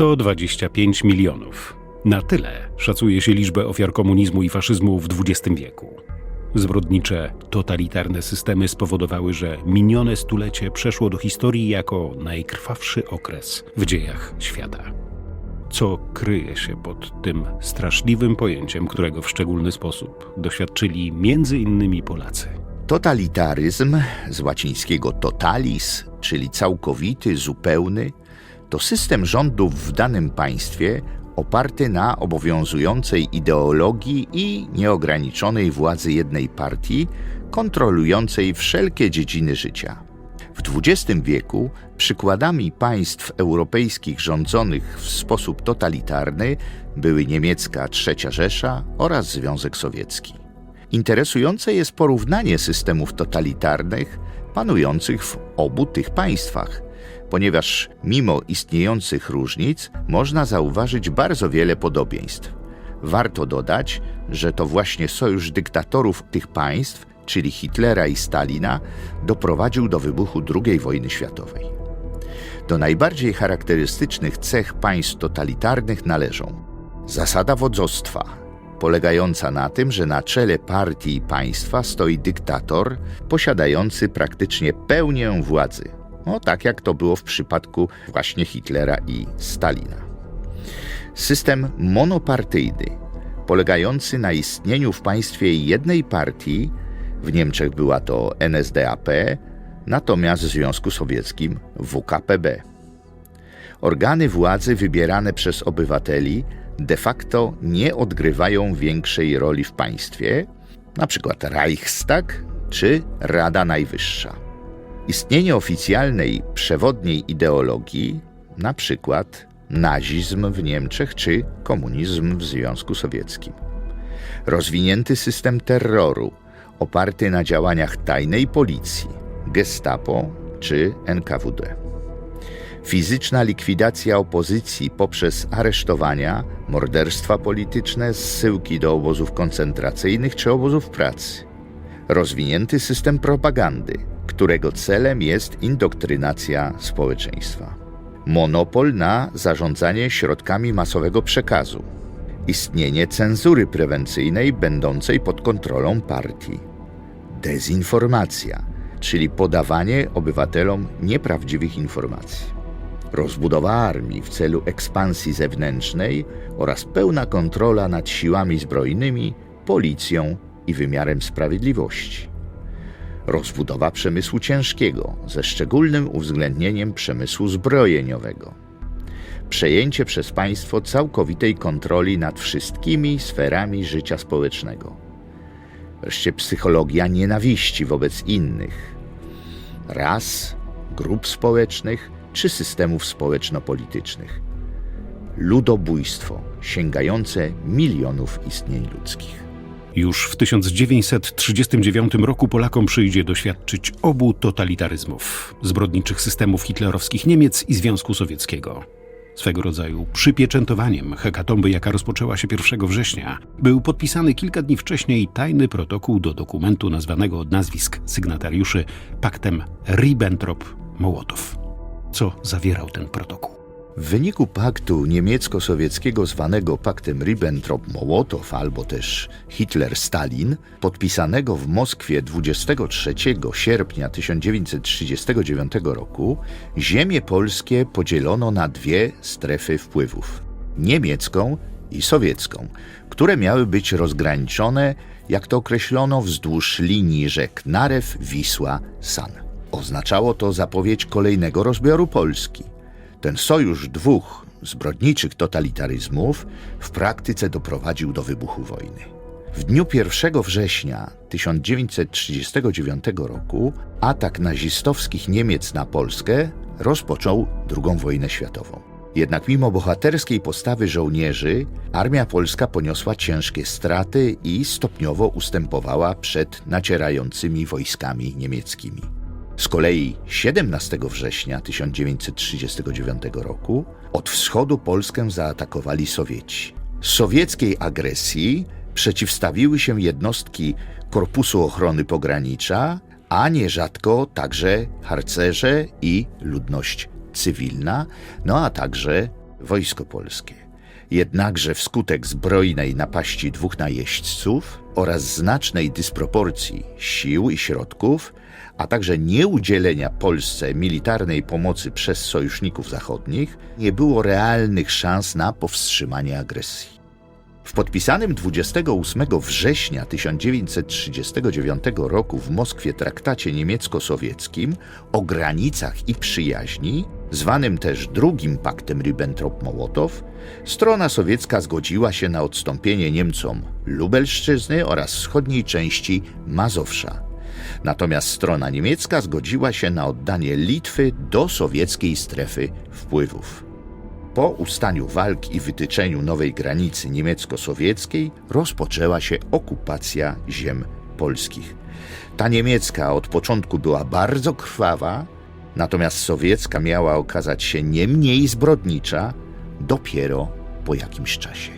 125 milionów. Na tyle szacuje się liczbę ofiar komunizmu i faszyzmu w XX wieku. Zbrodnicze, totalitarne systemy spowodowały, że minione stulecie przeszło do historii jako najkrwawszy okres w dziejach świata. Co kryje się pod tym straszliwym pojęciem, którego w szczególny sposób doświadczyli między innymi Polacy? Totalitaryzm z łacińskiego totalis, czyli całkowity, zupełny, to system rządów w danym państwie oparty na obowiązującej ideologii i nieograniczonej władzy jednej partii, kontrolującej wszelkie dziedziny życia. W XX wieku przykładami państw europejskich rządzonych w sposób totalitarny były niemiecka Trzecia Rzesza oraz Związek Sowiecki. Interesujące jest porównanie systemów totalitarnych panujących w obu tych państwach, ponieważ mimo istniejących różnic można zauważyć bardzo wiele podobieństw. Warto dodać, że to właśnie sojusz dyktatorów tych państw, czyli Hitlera i Stalina, doprowadził do wybuchu II wojny światowej. Do najbardziej charakterystycznych cech państw totalitarnych należą zasada wodzostwa, polegająca na tym, że na czele partii i państwa stoi dyktator posiadający praktycznie pełnię władzy. No, tak jak to było w przypadku właśnie Hitlera i Stalina. System monopartyjny, polegający na istnieniu w państwie jednej partii, w Niemczech była to NSDAP, natomiast w Związku Sowieckim WKPB. Organy władzy wybierane przez obywateli de facto nie odgrywają większej roli w państwie, przykład Reichstag czy Rada Najwyższa. Istnienie oficjalnej, przewodniej ideologii, na przykład nazizm w Niemczech czy komunizm w Związku Sowieckim. Rozwinięty system terroru, oparty na działaniach tajnej policji, Gestapo czy NKWD. Fizyczna likwidacja opozycji poprzez aresztowania, morderstwa polityczne, zsyłki do obozów koncentracyjnych czy obozów pracy. Rozwinięty system propagandy, którego celem jest indoktrynacja społeczeństwa. Monopol na zarządzanie środkami masowego przekazu. Istnienie cenzury prewencyjnej będącej pod kontrolą partii. Dezinformacja, czyli podawanie obywatelom nieprawdziwych informacji. Rozbudowa armii w celu ekspansji zewnętrznej oraz pełna kontrola nad siłami zbrojnymi, policją i wymiarem sprawiedliwości rozbudowa przemysłu ciężkiego ze szczególnym uwzględnieniem przemysłu zbrojeniowego, przejęcie przez państwo całkowitej kontroli nad wszystkimi sferami życia społecznego, wreszcie psychologia nienawiści wobec innych, ras, grup społecznych czy systemów społeczno-politycznych, ludobójstwo sięgające milionów istnień ludzkich. Już w 1939 roku Polakom przyjdzie doświadczyć obu totalitaryzmów zbrodniczych systemów hitlerowskich Niemiec i Związku Sowieckiego. Swego rodzaju przypieczętowaniem hekatomby, jaka rozpoczęła się 1 września, był podpisany kilka dni wcześniej tajny protokół do dokumentu nazwanego od nazwisk sygnatariuszy paktem Ribbentrop-Mołotow. Co zawierał ten protokół? W wyniku paktu niemiecko-sowieckiego zwanego paktem Ribbentrop-Mołotow albo też Hitler-Stalin, podpisanego w Moskwie 23 sierpnia 1939 roku, ziemie polskie podzielono na dwie strefy wpływów: niemiecką i sowiecką, które miały być rozgraniczone, jak to określono, wzdłuż linii rzek Narew, Wisła, San. Oznaczało to zapowiedź kolejnego rozbioru Polski. Ten sojusz dwóch zbrodniczych totalitaryzmów w praktyce doprowadził do wybuchu wojny. W dniu 1 września 1939 roku atak nazistowskich Niemiec na Polskę rozpoczął II wojnę światową. Jednak mimo bohaterskiej postawy żołnierzy, armia polska poniosła ciężkie straty i stopniowo ustępowała przed nacierającymi wojskami niemieckimi. Z kolei 17 września 1939 roku od wschodu Polskę zaatakowali Sowieci. Sowieckiej agresji przeciwstawiły się jednostki Korpusu Ochrony Pogranicza, a nierzadko także harcerze i ludność cywilna, no a także wojsko polskie. Jednakże wskutek zbrojnej napaści dwóch najeźdźców oraz znacznej dysproporcji sił i środków, a także nieudzielenia Polsce militarnej pomocy przez sojuszników zachodnich, nie było realnych szans na powstrzymanie agresji. W podpisanym 28 września 1939 roku w Moskwie traktacie niemiecko-sowieckim o granicach i przyjaźni, zwanym też drugim paktem Ribbentrop-Mołotow, strona sowiecka zgodziła się na odstąpienie Niemcom Lubelszczyzny oraz wschodniej części Mazowsza. Natomiast strona niemiecka zgodziła się na oddanie Litwy do sowieckiej strefy wpływów. Po ustaniu walk i wytyczeniu nowej granicy niemiecko-sowieckiej rozpoczęła się okupacja ziem polskich. Ta niemiecka od początku była bardzo krwawa, natomiast sowiecka miała okazać się nie mniej zbrodnicza dopiero po jakimś czasie.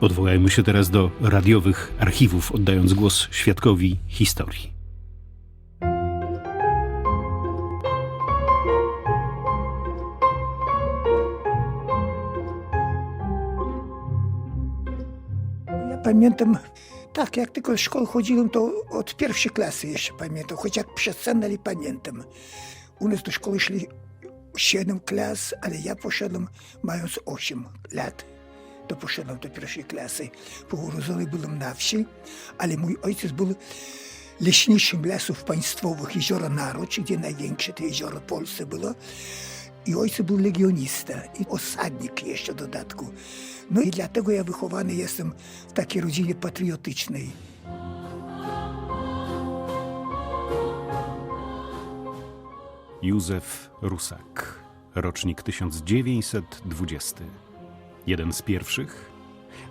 Odwołajmy się teraz do radiowych archiwów, oddając głos świadkowi historii. Pamiętam, tak, jak tylko w szkołę chodziłem, to od pierwszej klasy jeszcze pamiętam, choć jak przecenę, pamiętam. U nas do szkoły szli 7 klas, ale ja poszedłem mając 8 lat. To poszedłem do pierwszej klasy. Bo urodzony byłem na wsi, ale mój ojciec był leśniczym lasów państwowych Jeziora Naroć, gdzie największe to jezioro w Polsce było. I ojciec był legionista i osadnik jeszcze w dodatku. No i dlatego ja wychowany jestem w takiej rodzinie patriotycznej. Józef Rusak, rocznik 1920. Jeden z pierwszych,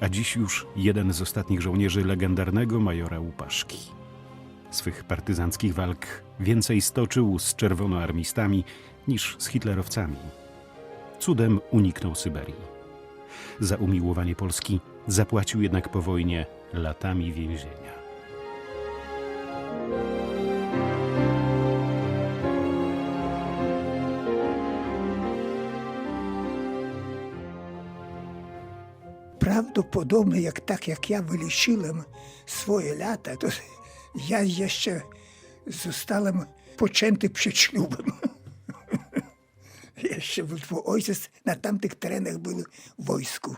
a dziś już jeden z ostatnich żołnierzy legendarnego majora Łupaszki. Swych partyzanckich walk więcej stoczył z czerwonoarmistami niż z hitlerowcami. Cudem uniknął Syberii. Za umiłowanie Polski zapłacił jednak po wojnie latami więzienia. Prawdopodobnie jak tak jak ja wyliczyłem swoje lata, to ja jeszcze zostałem poczęty przed ślubem. Jeszcze twój ojciec na tamtych terenach był w wojsku.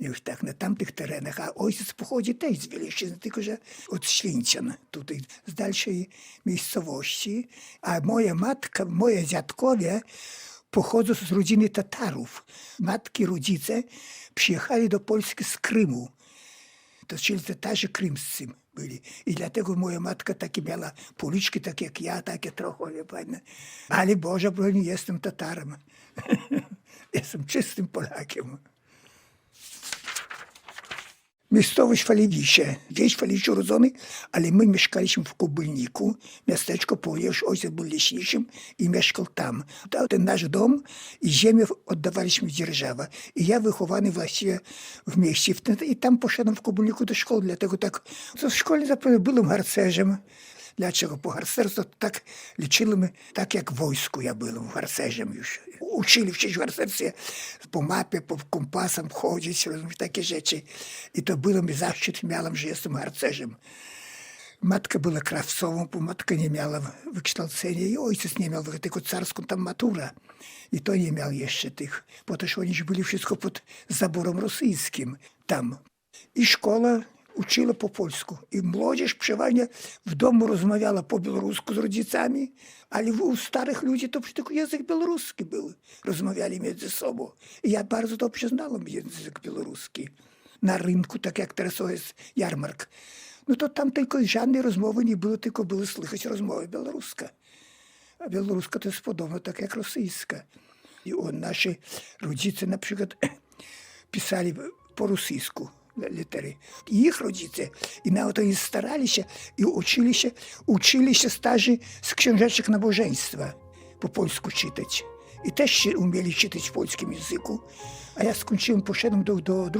Już tak, na tamtych terenach, a ojciec pochodzi też z Wieliszczyzny, tylko że od Święcian, tutaj z dalszej miejscowości. A moja matka, moje dziadkowie pochodzą z rodziny Tatarów. Matki, rodzice przyjechali do Polski z Krymu. To czyli Tatarzy krymscy byli. I dlatego moja matka takie miała policzki, tak jak ja, takie trochę, wie pani. Ale Boże broni, jestem Tatarem. jestem czystym Polakiem. Miejscowość Falewisie. Wieś Falewisie urodzony, ale my mieszkaliśmy w Kubylniku, miasteczko, ponieważ ojciec był leśniczym i mieszkał tam. Ten nasz dom i ziemię oddawaliśmy w dzierżawę. I ja wychowany właściwie w mieście. W I tam poszedłem w Kubylniku do szkoły, dlatego tak... W szkole zapewne byłem harcerzem. Dlaczego? Po harcerstwo to tak liczyłem, tak jak w wojsku ja byłem harcerzem już. Uczyli wcześniej w harcerstwie po mapie, po kompasam chodzić, rozumiesz, takie rzeczy. I to było mi zaszczyt, miałem, że jestem harcerzem. Matka była krawcową, bo matka nie miała wykształcenia i ojciec nie miał tylko carską tam maturę. I to nie miał jeszcze tych, bo też oni już byli wszystko pod zaborem rosyjskim tam. I szkoła uczyła po polsku. I młodzież przeważnie w domu rozmawiała po białorusku z rodzicami, ale u starych ludzi to tylko język białoruski był. Rozmawiali między sobą. I ja bardzo dobrze znałem język białoruski. Na rynku, tak jak teraz jest jarmark. No to tam tylko żadnej rozmowy nie było, tylko było słychać rozmowy białoruska. A białoruska to jest podobno tak jak rosyjska. I o, nasi rodzice na przykład pisali po rosyjsku litery. I ich rodzice. I nawet oni starali się i uczyli się, uczyli się starzy z książeczek nabożeństwa po polsku czytać. I też się umieli czytać w polskim języku. A ja skończyłem, poszedłem do, do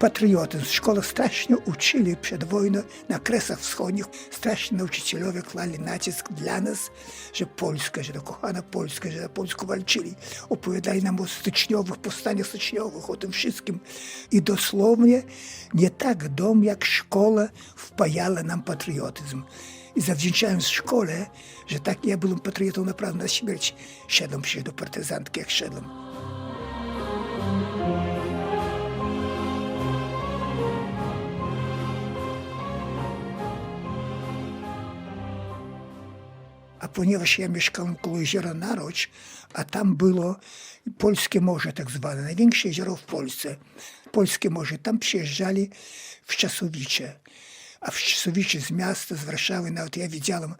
Patriotyzm. Szkołę strasznie uczyli przed wojną na Kresach Wschodnich. Strasznie nauczycielowie klali nacisk dla nas, że Polska, że to kochana Polska, że za Polskę walczyli. Opowiadali nam o styczniowych, powstaniach styczniowych, o tym wszystkim. I dosłownie nie tak dom, jak szkoła wpajała nam patriotyzm. I zawdzięczając szkole, że tak ja byłem patriotą naprawdę na śmierć, szedłem się do partyzantki, jak szedłem. Ponieważ ja mieszkałem koło jeziora Naroć, a tam było Polskie Morze tak zwane, największe jezioro w Polsce. Polskie Morze, tam przyjeżdżali w Czasowicze. A Czasowicze z miasta, z Warszawy, nawet ja widziałem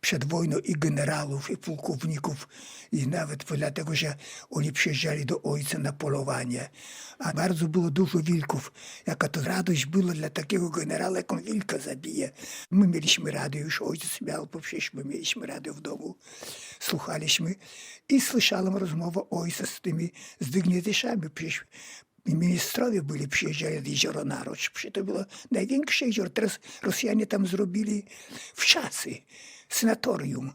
przed wojną i generałów, i pułkowników, i nawet dlatego, że oni przyjeżdżali do ojca na polowanie. A bardzo było dużo wilków. Jaka to radość była dla takiego generała, jak on wilka zabije. My mieliśmy radio, już ojciec miał, bo przecież my mieliśmy radio w domu. Słuchaliśmy i słyszałem rozmowę ojca z tymi zdygnietyczami. Przecież i ministrowie byli, przyjeżdżali jeziora Narocz. Przecież to było największe jezioro. Teraz Rosjanie tam zrobili wczasy, sanatorium.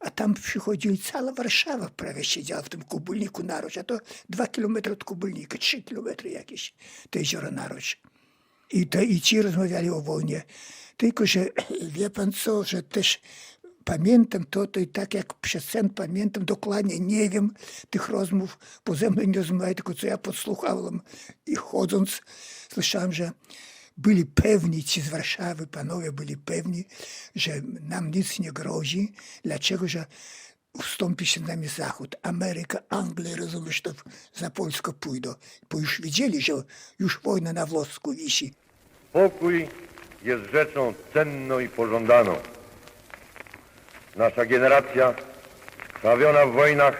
A tam przychodzili, cała Warszawa prawie siedziała w tym Kubylniku Narocz, a to dwa kilometry od Kubylnika, trzy kilometry jakieś, to jezioro Narocz. I, to, I ci rozmawiali o wojnie. Tylko, że wie pan co, że też pamiętam to, to i tak jak przez sen pamiętam, dokładnie nie wiem tych rozmów, bo ze nie rozmawiali, tylko co ja podsłuchałem. I chodząc, słyszałem, że byli pewni, ci z Warszawy, panowie byli pewni, że nam nic nie grozi. Dlaczego? Że ustąpi się z nami Zachód, Ameryka, Anglia, rozumiesz, to za Polskę pójdą. Bo już widzieli, że już wojna na włosku wisi. Pokój jest rzeczą cenną i pożądaną. Nasza generacja, trawiona w wojnach,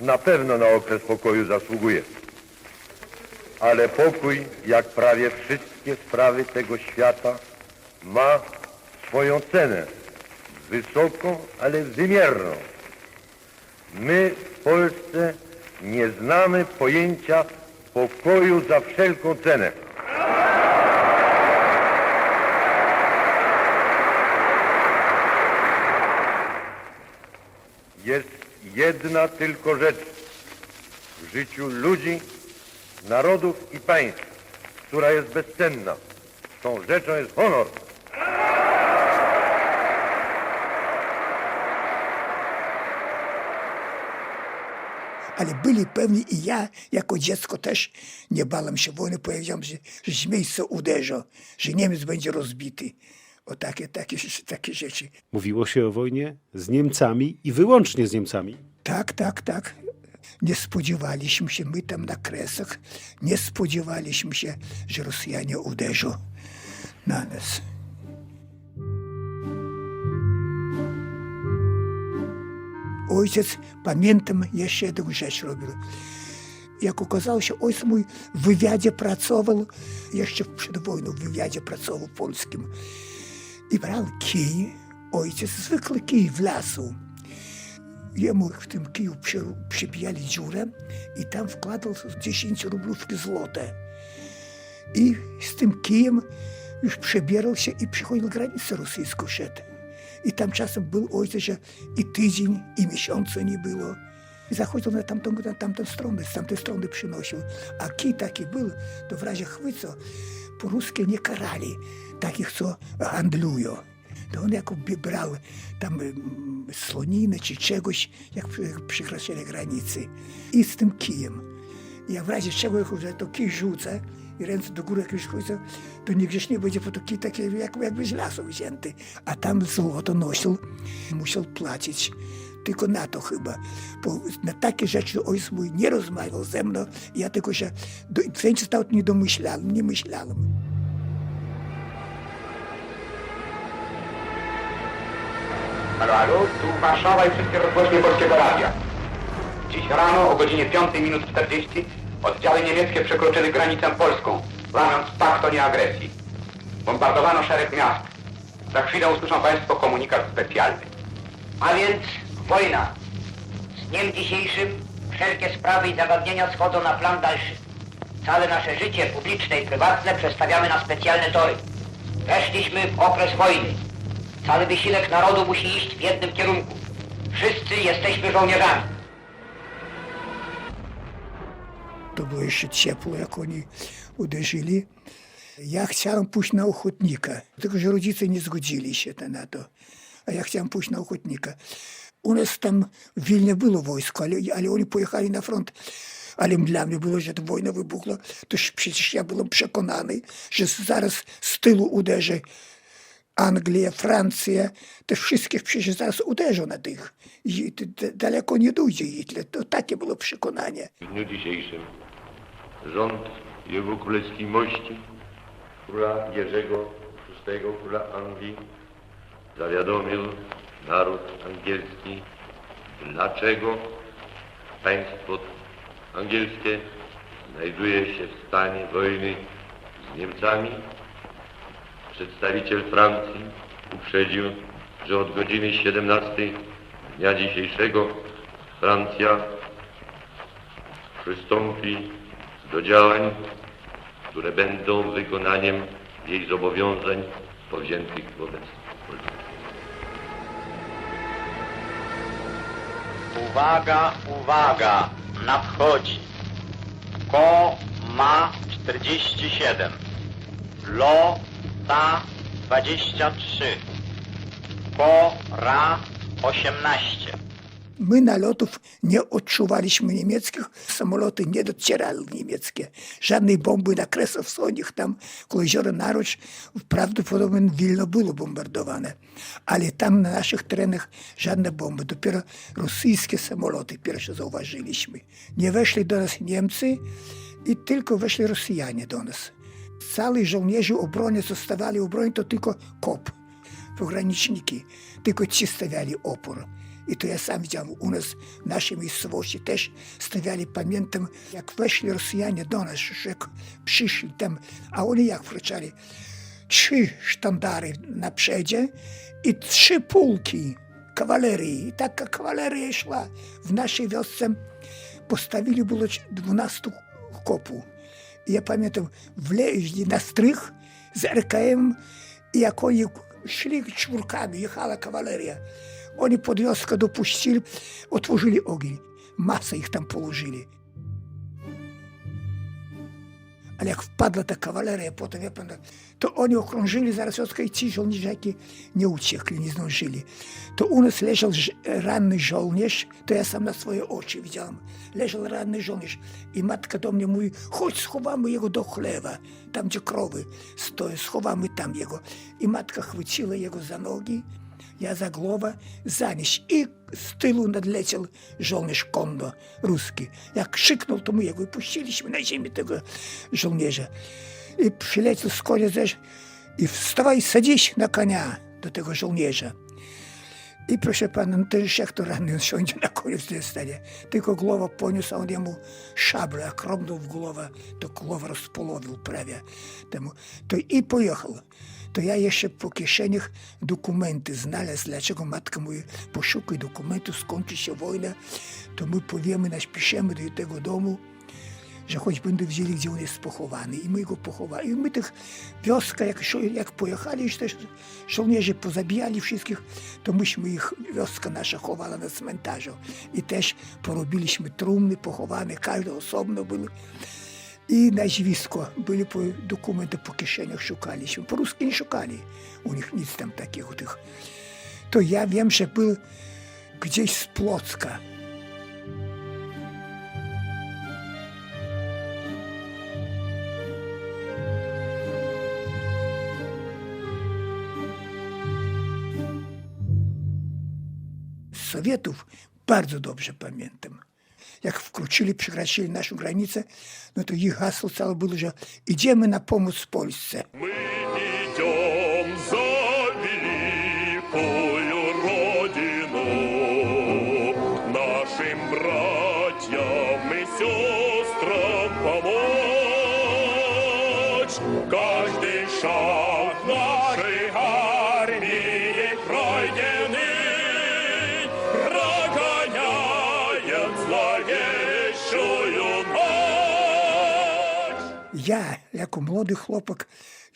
na pewno na okres pokoju zasługuje. Ale pokój, jak prawie wszystkie sprawy tego świata, ma swoją cenę. Wysoką, ale wymierną. My w Polsce nie znamy pojęcia pokoju za wszelką cenę. Jest jedna tylko rzecz w życiu ludzi, narodów i państw, która jest bezcenna. Tą rzeczą jest honor. Ale byli pewni i ja, jako dziecko też nie bałem się wojny, powiedziałem, że, że miejsca uderzą, że Niemiec będzie rozbity. O takie, takie, takie rzeczy. Mówiło się o wojnie z Niemcami i wyłącznie z Niemcami. Tak, tak, tak. Nie spodziewaliśmy się, my tam na Kresach, nie spodziewaliśmy się, że Rosjanie uderzą na nas. Ojciec, pamiętam, jeszcze jedną rzecz robił. Jak okazało się, ojciec mój w wywiadzie pracował, jeszcze przed wojną w wywiadzie pracował polskim. I brał kij, ojciec, zwykły kij w lasu. Jemu w tym kiju przy, przybijali dziurę i tam wkładał 10 rublówki złote. I z tym kijem już przebierał się i przychodził granicę rosyjską szedł. I tam czasem był ojciec, że i tydzień, i miesiąca nie było. I zachodził na tamtą, na tamtą stronę, z tamtej strony przynosił. A kij taki był, to w razie chwyco po ruskie nie karali takich, co handlują. To on jakoby brał tam mm, słoniny czy czegoś, jak przekraczali granicy. I z tym kijem. I jak w razie czego, że to kij rzuca i ręce do góry jakieś chwycą, to nie będzie, bo to kij taki jak, jakby z lasu wzięty. A tam złoto nosił, musiał płacić. Tylko na to chyba. Bo na takie rzeczy ojciec mój nie rozmawiał ze mną. Ja tylko się do, więcej stał nie domyślałem, nie myślałem. Halo, halo, tu Warszawa i wszystkie rozgłośnie Polskiego Radia. Dziś rano o godzinie 5 minut 40 oddziały niemieckie przekroczyły granicę polską, łamiąc pakt o nieagresji. Bombardowano szereg miast. Za chwilę usłyszą Państwo komunikat specjalny. A więc wojna. Z dniem dzisiejszym wszelkie sprawy i zagadnienia schodzą na plan dalszy. Całe nasze życie publiczne i prywatne przestawiamy na specjalne tory. Weszliśmy w okres wojny. Cały wysiłek narodu musi iść w jednym kierunku. Wszyscy jesteśmy żołnierzami. To było jeszcze ciepło, jak oni uderzyli. Ja chciałem pójść na ochotnika, tylko że rodzice nie zgodzili się na to. A ja chciałem pójść na ochotnika. U nas tam w Wilnie było wojsko, ale, ale oni pojechali na front. Ale dla mnie było, że ta wojna wybuchła, to przecież ja byłem przekonany, że zaraz z tyłu uderzy Anglia, Francja, te wszystkich przecież zaraz uderzą na tych. I daleko nie dojdzie Hitler. To takie było przekonanie. W dniu dzisiejszym rząd Jego Królewskiej Mości króla Jerzego VI, króla Anglii, zawiadomił naród angielski, dlaczego państwo angielskie znajduje się w stanie wojny z Niemcami. Przedstawiciel Francji uprzedził, że od godziny 17 dnia dzisiejszego Francja przystąpi do działań, które będą wykonaniem jej zobowiązań powziętych wobec Polski. Uwaga, uwaga, nadchodzi. Ko ma 47. Lo ta 23. Ko ra 18. My nalotów nie odczuwaliśmy niemieckich, samoloty nie docierały niemieckie. Żadnej bomby na Kresach Wschodnich, tam koło jeziora Naroć, prawdopodobnie Wilno było bombardowane. Ale tam na naszych terenach żadne bomby. Dopiero rosyjskie samoloty pierwsze zauważyliśmy. Nie weszli do nas Niemcy i tylko weszli Rosjanie do nas. Cały żołnierze obrony zostawali obrony, to tylko kop, pograniczniki. Tylko ci stawiali opór. I to ja sam widziałem, u nas w naszej miejscowości też stawiali, pamiętam, jak weszli Rosjanie do nas, jak przyszli tam, a oni jak wracali? Trzy sztandary na przedzie i trzy pułki kawalerii. I taka kawaleria szła. W naszej wiosce postawili było 12 kopu. I ja pamiętam, wleźli na strych z RKM i jak oni szli czwórkami, jechała kawaleria. Oni pod wioskę dopuścili, otworzyli ogień. Masę ich Ale jak wpadła ta kawaleria, potem ja pamiętam, to oni okrążyli zaraz wioskę i ci żołnierzaki nie uciekli, nie zdążyli. To u nas leżał ranny żołnierz, to ja sam na swoje oczy widziałem. Leżał ranny żołnierz i matka do mnie mówi, chodź schowamy jego do chlewa, tam gdzie krowy stoją, schowamy tam jego. I matka chwyciła jego za nogi, głowę zanieść. I z tyłu nadleciał żołnierz kondo ruski. Jak krzyknął, to my jego i puściliśmy na ziemię tego żołnierza. I przyleciał z konia też i wstawaj, sadzić na konia do tego żołnierza. I proszę pana, no już jak to ranny on siądzie na w tej stanie. Tylko głowa poniósł, a on jemu jak rąbnął w głowę, to głowę rozpolowił prawie temu. To i pojechał. To ja jeszcze po kieszeniach dokumenty znalazł, dlaczego matka mówi, poszukaj dokumentów, skończy się wojna, to my powiemy, napiszemy do tego domu, że choć będą wiedzieli, gdzie on jest pochowany. I my go pochowali. I my tych wioska, jak, jak pojechali, już też żołnierze pozabijali wszystkich, to myśmy ich, wioska nasza chowała na cmentarzu. I też porobiliśmy trumny, pochowane, każdy osobno był. Nazwisko, byli po dokumenty po kieszeniach szukaliśmy. Po ruski nie szukali. U nich nic tam takiego tych. To ja wiem, że był gdzieś z Płocka. z Sowietów bardzo dobrze pamiętam. Jak wkroczyli, przekraczali naszą granicę, no to ich hasło całe było, że idziemy na pomoc Polsce. Мы jako młody chłopak,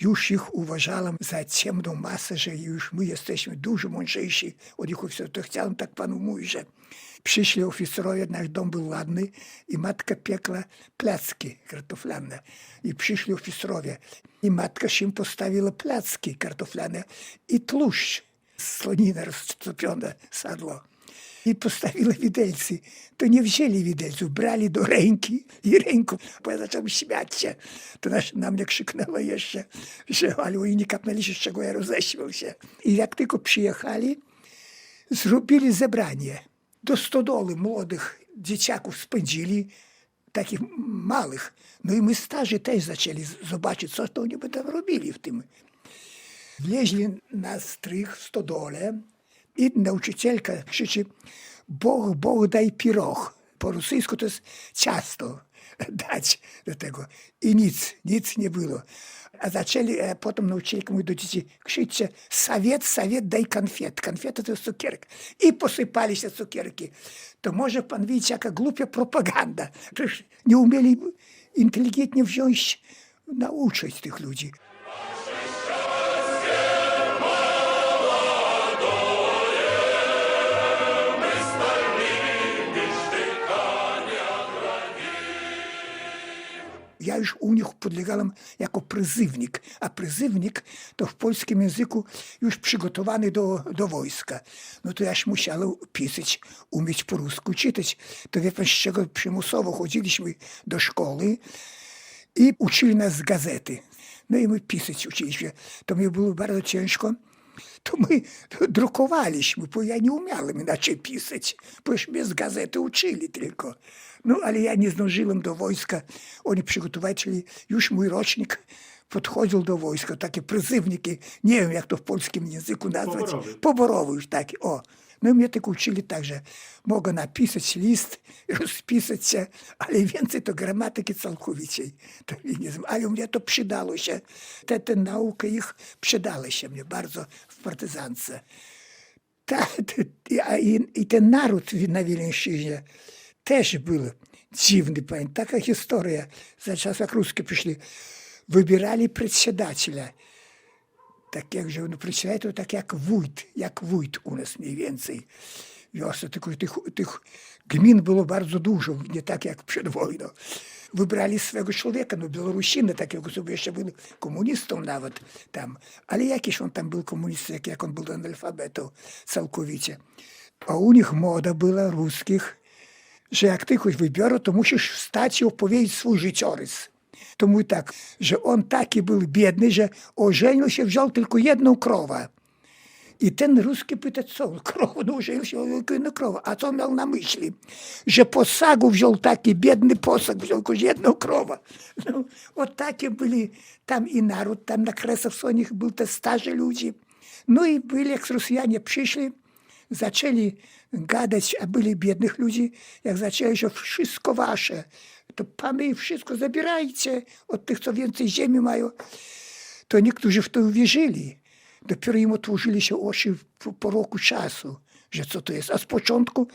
już ich uważałem za ciemną masę, że już my jesteśmy dużo mądrzejsi od nich wszystkich. To chciałem tak panu mówić, że przyszli oficerowie, nasz dom był ładny i matka piekła placki kartoflane. I przyszli oficerowie i matka się postawiła placki kartoflane i tłuszcz, słonina roztopiona, sadło. I postawila widelcy. To nie wzięli widelców, brali do ręki i ręką. Bo ja zacząłem śmiać się. To nasz, na mnie krzyknęła jeszcze, że ale oni nie kapnęli się, z czego ja roześmiał się. I jak tylko przyjechali, zrobili zebranie. Do stodoły młodych dzieciaków spędzili, takich małych. No i my starzy też zaczęli zobaczyć, co to oni by tam robili w tym. Wleźli na strych w stodole i nauczycielka krzyczy, Boch, Boch, daj piroch. Po rosyjsku to jest ciasto dać do tego. I nic, nic nie było. A zaczęli, a potem nauczycielka mówi do dzieci, krzyczcie, sowiet, sowiet, daj konfiet. Konfieta to jest cukierek. I posypali się cukierki. To może pan widzieć, jaka głupia propaganda. Przecież nie umieli inteligentnie wziąć, nauczyć tych ludzi. Ja już u nich podlegałem jako pryzywnik, a pryzywnik to w polskim języku już przygotowany do, do wojska. No to jaś musiałem pisać, umieć po rusku czytać. To wie pan, z czego przymusowo chodziliśmy do szkoły i uczyli nas z gazety. No i my pisać uczyliśmy. To mi było bardzo ciężko. To my drukowaliśmy, bo ja nie umiałem inaczej pisać, bo już mnie z gazety uczyli tylko. No ale ja nie zdążyłem do wojska. Oni przygotowali, już mój rocznik podchodził do wojska, takie pryzywniki, nie wiem jak to w polskim języku nazwać. Poborowy. Poborowy już taki, o. No i mnie tak uczyli tak, że mogę napisać list, rozpisać się, ale więcej to gramatyki całkowicie. To mi nie znam. Ale mnie to przydało się. Te, te nauka ich przydała się mnie bardzo w partyzance. Ta, te, a i, I ten naród na Wileńszczyźnie też był dziwny. Pamiętam Taka historia. Za czasów jak ruskie przyszli. Wybierali председателя. Tak jak, że no, председатель tak jak wójt, jak wójt u nas mniej więcej. Wiosna, tylko tych, tych gmin było bardzo dużo, nie tak jak przed wojną. Wybrali swego człowieka, no Białorusiny, takiego sobie jeszcze był komunistą nawet tam. Ale jakiś on tam był komunistą, jak, jak on był analfabetą całkowicie. A u nich moda była ruskich, że jak ty kogoś wybiorą, to musisz wstać i opowiedzieć swój życiorys. Mówi tak, że on taki był biedny, że ożenił się, wziął tylko jedną krowę. I ten ruski pyta, co, krowę, no ożenił się, tylko jedną krowę. A co miał na myśli? Że posagu wziął taki biedny posag, wziął tylko jedną krowę. No, o takie byli tam i naród, tam na Kresowsonich był te starzy ludzie. No i byli, jak Rosjanie przyszli, zaczęli gadać, a byli biednych ludzi, jak zaczęli, że wszystko wasze, to pany wszystko zabierajcie od tych, co więcej ziemi mają. To niektórzy w to uwierzyli. Dopiero im otworzyli się oczy po, po roku czasu, że co to jest. A z początku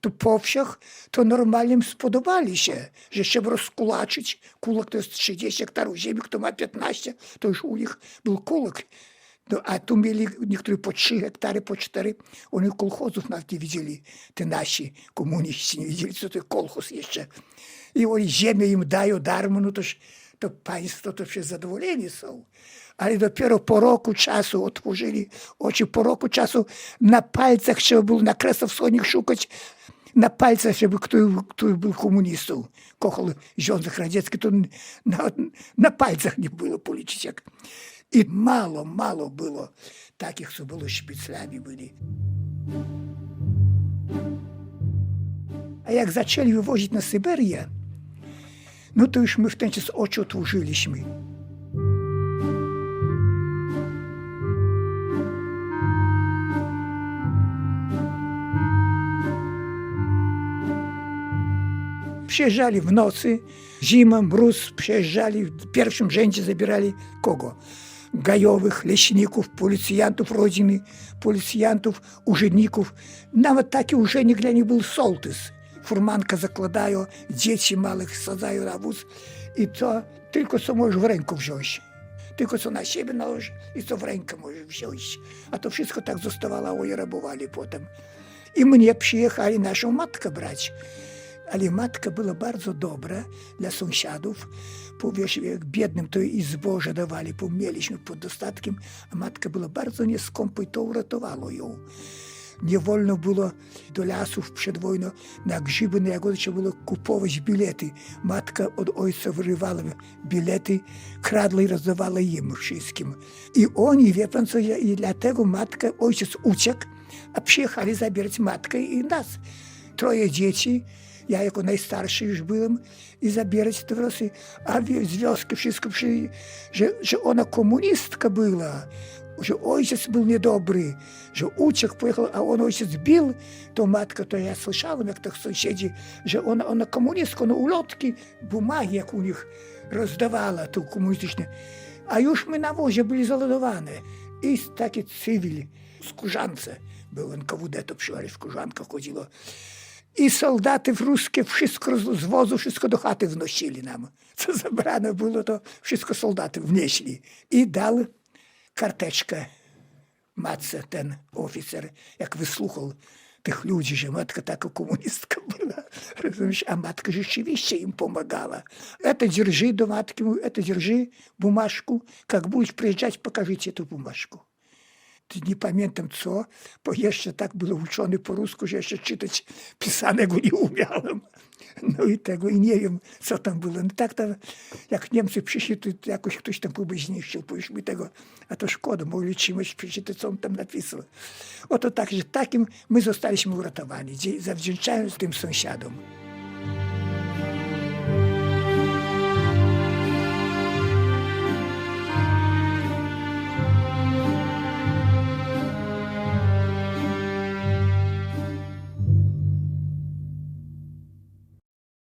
to po wsiach to normalnie spodobali się, że trzeba rozkulaczyć. Kulak to jest 30 hektarów ziemi, kto ma 15, to już u nich był kulak. No, a tu mieli niektórzy po 3 hektary, po 4. Oni kolchozów nawet nie widzieli, te nasi komuniści nie widzieli, co to jest kolchoz jeszcze. I oni ziemię im dają darmo, no toż to państwo to przecież zadowoleni są. Ale dopiero po roku czasu otworzyli oczy, po roku czasu na palcach trzeba było na kresach wschodnich szukać, na palcach, żeby który, który był komunistą. Kochał Związek Radziecki, to na, na palcach nie było policzyć. I mało, mało było takich, co było szpiclami byli. A jak zaczęli wywozić na Syberię, no to już my w ten czas oczy otworzyliśmy. Przyjeżdżali w nocy, zima, mróz, przyjeżdżali, w pierwszym rzędzie zabierali kogo? Gajowych, leśników, policjantów rodziny, policjantów, urzędników. Nawet taki urzędnik dla nich był sołtys. furmankę zakładają, dzieci małych sadzają na wóz i to tylko co możesz w ręku wziąć. Tylko co na siebie nałożysz i co w rękę możesz wziąć. A to wszystko tak zostawało i rabowali potem. I mnie przyjechali naszą matkę brać. Ale matka była bardzo dobra dla sąsiadów. Powiesz, jak biednym to i zboże dawali, bo mieliśmy pod dostatkiem, a matka była bardzo nieskąpa i to uratowało ją. Nie wolno było do lasów przed wojną na grzyby, na jagody trzeba było kupować bilety. Matka od ojca wyrywała bilety, kradła i rozdawała im wszystkim. I oni, wie pan co, i dlatego matka, ojciec uciekł, a przyjechali zabierać matkę i nas. Troje dzieci, ja jako najstarszy już byłem i zabierać to wrosy. A z wioski wszystko że, że ona komunistka była, że ojciec był niedobry, że uciekł, pojechał, a on ojciec bił, to matka, to ja słyszałem, jak tak sąsiedzi, że ona, ona komunistka, ona ulotki, bumagi, jak u nich rozdawała, to komunistyczne. A już my na wozie byli załadowane. I taki cywil, skórzance, był NKWD, to przyjechali w skórzankach, chodziło. I soldaty ruskie wszystko roz- z wozu, wszystko do chaty wnosili nam. Co zabrane było, to wszystko soldaty wnieśli. I dał karteczkę matce ten oficer, jak wysłuchał tych ludzi, że matka taka komunistka była. Rozumiesz? A matka rzeczywiście im pomagała. Это держи до матки, mówię, это держи бумажку. Как будешь приезжать, покажите эту бумажку. Nie pamiętam co, bo jeszcze tak byłem uczony po rusku, że jeszcze czytać pisanego nie umiałem. No i tego i nie wiem, co tam było. No tak to, jak Niemcy przyszli, to jakoś ktoś tam próby zniszczył, mi tego, a to szkoda, mogli czymś przeczytać, co on tam napisał. Oto tak, że takim my zostaliśmy uratowani, zawdzięczając tym sąsiadom.